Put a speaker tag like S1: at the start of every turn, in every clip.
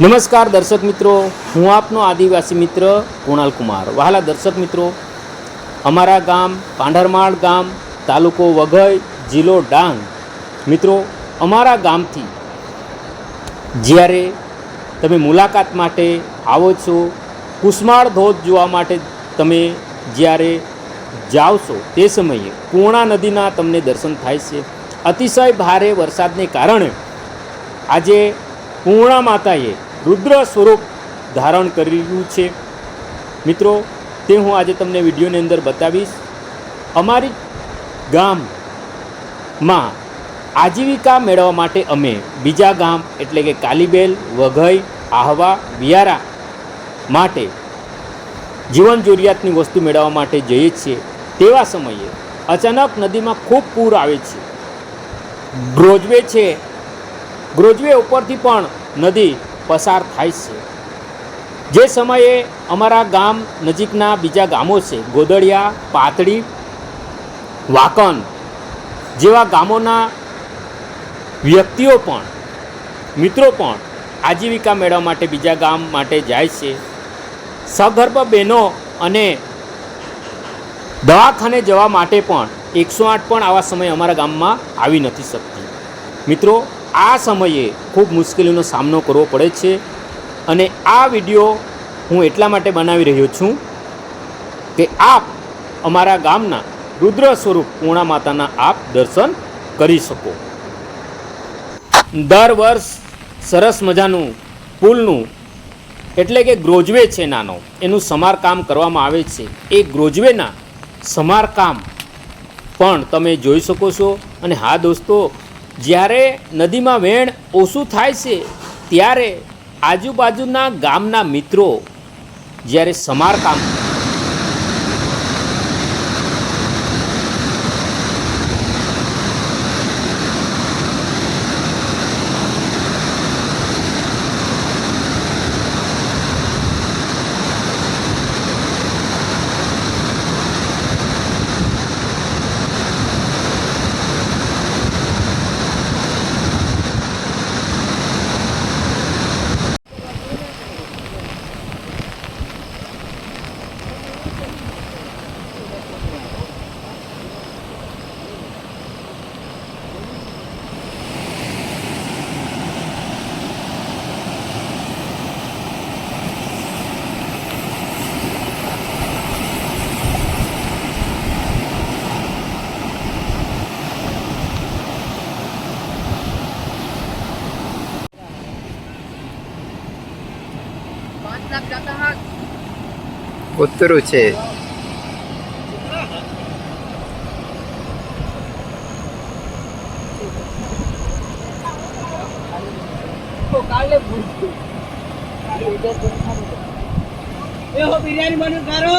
S1: નમસ્કાર દર્શક મિત્રો, હું આપનો આદિવાસી મિત્ર કુણાલ કુમાર. વહાલા દર્શક મિત્રો, અમારા ગામ, પાંઢરમાળ ગામ, તાલુકો વઘઈ, જિલ્લો ડાંગ. મિત્રો, અમારા ગામથી જ્યારે તમે મુલાકાત માટે આવો છો કુસમાળ ધોધ જોવા માટે તમે જ્યારે જાઓ તે સમયે પૂર્ણા નદીના તમને દર્શન થાય છે. અતિશય ભારે વરસાદને કારણે આજે પૂર્ણા માતાએ રુદ્ર સ્વરૂપ ધારણ કર્યું છે. મિત્રો, તે હું આજે તમને વિડીયોની અંદર બતાવીશ. અમારી ગામમાં આજીવિકા મેળવવા માટે અમે બીજા ગામ એટલે કે કાલીબેલ, વઘઈ, આહવા વિયારા માટે જીવન જરૂરિયાતની વસ્તુ મેળવવા માટે જઈએ છીએ. તેવા સમયે અચાનક નદીમાં ખૂબ પૂર આવે છે. ગ્રોજવે છે. ગ્રોજવે ઉપરથી પણ નદી પસાર થાય છે. જે સમયે અમારા ગામ નજીકના બીજા ગામો છે, ગોદડિયા, પાતળી, વાકન જેવા ગામોના વ્યક્તિઓ પણ, મિત્રો પણ આજીવિકા મેળવવા માટે બીજા ગામ માટે જાય છે. સગર્ભ બહેનો અને દવાખાને જવા માટે પણ એકસો આઠ પણ આવા સમયે અમારા ગામમાં આવી નથી શકતી. મિત્રો આ સમયે ખૂબ મુશ્કેલીનો સામનો કરવો પડે છે અને આ વીડિયો હું એટલા માટે બનાવી રહ્યો છું કે આપ અમારા ગામના રુદ્ર સ્વરૂપ પૂર્ણા માતાના આપ દર્શન કરી શકો. દર વર્ષ સરસ મજાનું પુલનું, એટલે કે ગ્રોજવે છે નાનો, એનું સમારકામ કરવામાં આવે છે. એ ગ્રોજવેના સમારકામ પણ તમે જોઈ શકો છો. અને હા દોસ્તો જ્યારે નદીમાં વેણ ઓછું થાય છે ત્યારે આજુબાજુના ગામના મિત્રો જ્યારે સમારકામ
S2: ઉતરું છે
S3: બિરયાની બનવું કરો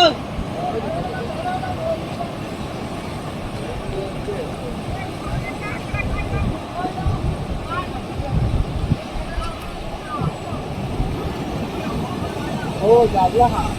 S3: ઓ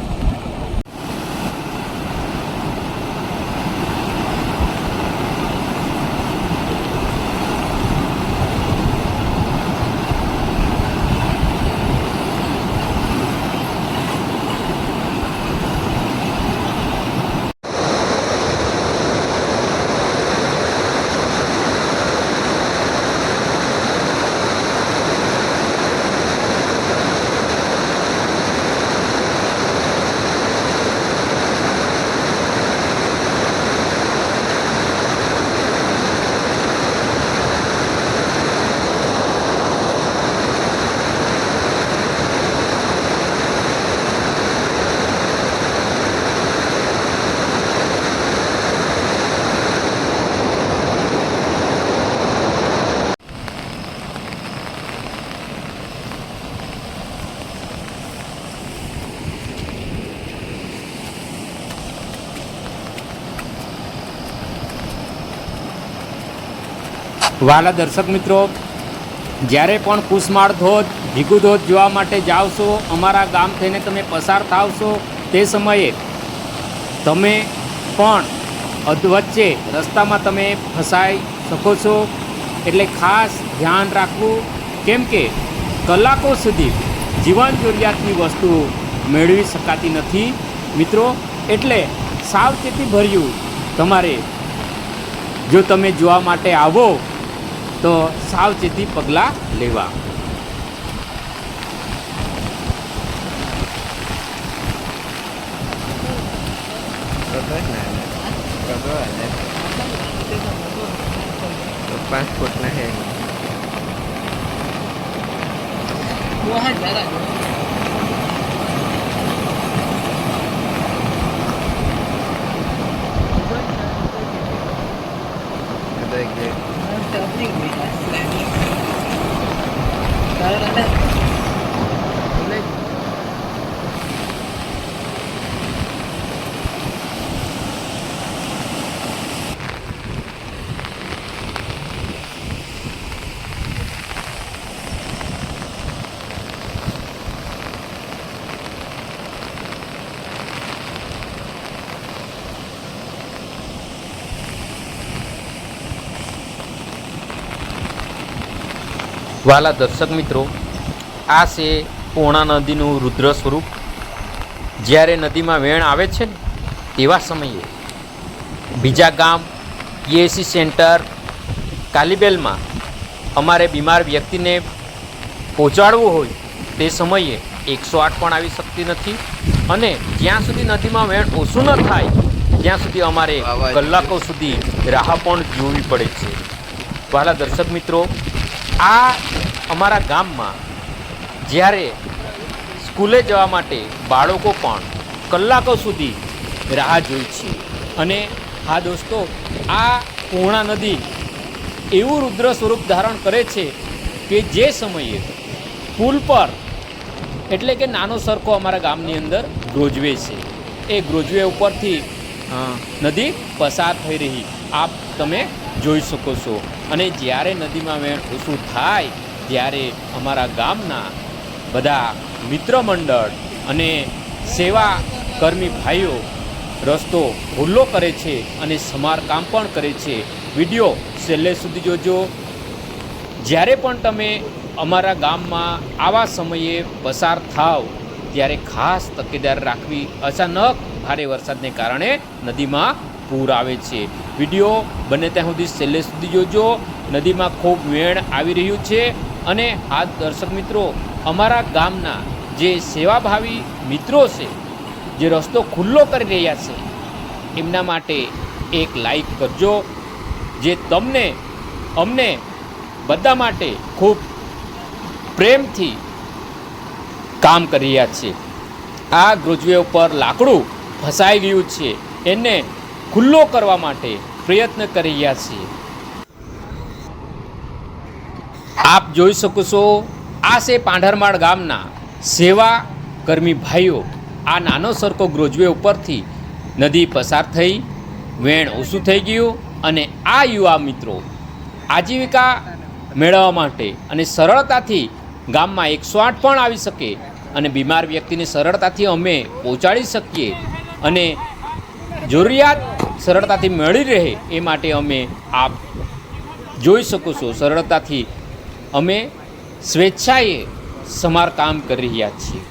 S1: વાલા દર્શક મિત્રો, જ્યારે પણ કુસમાળ ધોધ ભીગુ ધોધ જોવા માટે જાવશો, અમારા ગામ થઈને તમે પસાર થાવશો, તે સમયે તમે પણ અધવચ્ચે રસ્તામાં તમે ફસાઈ શકો છો. એટલે ખાસ ધ્યાન રાખવું, કેમ કે કલાકો સુધી જીવન જરૂરિયાતની વસ્તુઓ મેળવી શકાતી નથી. મિત્રો, એટલે સાવચેતી ભર્યું તમારે જો તમે જોવા માટે આવો તો સાવચેતી પગલાં લેવા.
S2: પાસપોર્ટ ના હે.
S3: think we have that.
S1: વાલા દર્શક મિત્રો આ છે પૂર્ણા નદીનું રુદ્ર સ્વરૂપ. જ્યારે નદીમાં વેણ આવે છે ને તેવા સમયે બીજા ગામ પીએસસી સેન્ટર કાલીબેલમાં અમારે બીમાર વ્યક્તિને પહોંચાડવું હોય તે સમયે એકસો આઠ પણ આવી શકતી નથી. અને જ્યાં સુધી નદીમાં વેણ ઓછું ન થાય ત્યાં સુધી અમારે કલાકો સુધી રાહ પણ જોવી પડે છે. વાલા દર્શક મિત્રો આ અમારા ગામમાં જ્યારે સ્કૂલે જવા માટે બાળકો પણ કલાકો સુધી રાહ જોઈ છે. અને હા દોસ્તો, આ પૂર્ણા નદી એવું રુદ્ર સ્વરૂપ ધારણ કરે છે કે જે સમયે પુલ પર, એટલે કે નાનો સરખો અમારા ગામની અંદર ગ્રોજવે છે. એ ગ્રોજવે ઉપરથી નદી પસાર થઈ રહી. આપ તમે જોઈ શકો છો. અને જ્યારે નદીમાં વેણ ઓછું થાય, ત્યારે અમારા ગામના બધા મિત્ર મંડળ અને સેવા કર્મી ભાઈઓ રસ્તો ખુલ્લો કરે છે અને સમારકામ પણ કરે છે. વીડિયો છેલ્લે સુધી જોજો. જ્યારે પણ તમે અમારા ગામમાં આવા સમયે પસાર થાવ, ત્યારે ખાસ તકેદાર રાખવી અચાનક ભારે વરસાદને કારણે નદીમાં પૂર આવે છે. વીડિયો બને ત્યાં સુધી છેલ્લે સુધી જોજો. નદીમાં ખૂબ વેણ આવી રહ્યું છે અને આ દર્શક મિત્રો, અમારા ગામના જે સેવાભાવી મિત્રો છે, જે રસ્તો ખુલ્લો કરી રહ્યા છે, એમના માટે એક લાઈક કરજો, જે તમને, અમને બધા માટે ખૂબ પ્રેમથી કામ કરી રહ્યા છે. આ ગ્રોજવે ઉપર લાકડું ફસાઈ ગયું છે. એને ખુલ્લો કરવા માટે પ્રયત્ન કરી રહ્યા છીએ. આપ જોઈ શકો છો, આ છે પાંઢરમાળ ગામના સેવા કર્મી ભાઈઓ. આ નાનો સરખો ગ્રોજવે ઉપરથી નદી પસાર થઈ, વેણ ઓછું થઈ ગયું અને આ યુવા મિત્રો આજીવિકા મેળવવા માટે અને સરળતાથી ગામમાં એકસો આઠ પણ આવી શકે અને બીમાર વ્યક્તિને સરળતાથી અમે પહોંચાડી શકીએ અને જરૂરિયાત સરળતાથી મળી રહે એ માટે અમે આપ જોઈ શકો છો. સરળતાથી અમે સ્વેચ્છાએ સમારકામ કરી રહ્યા છીએ.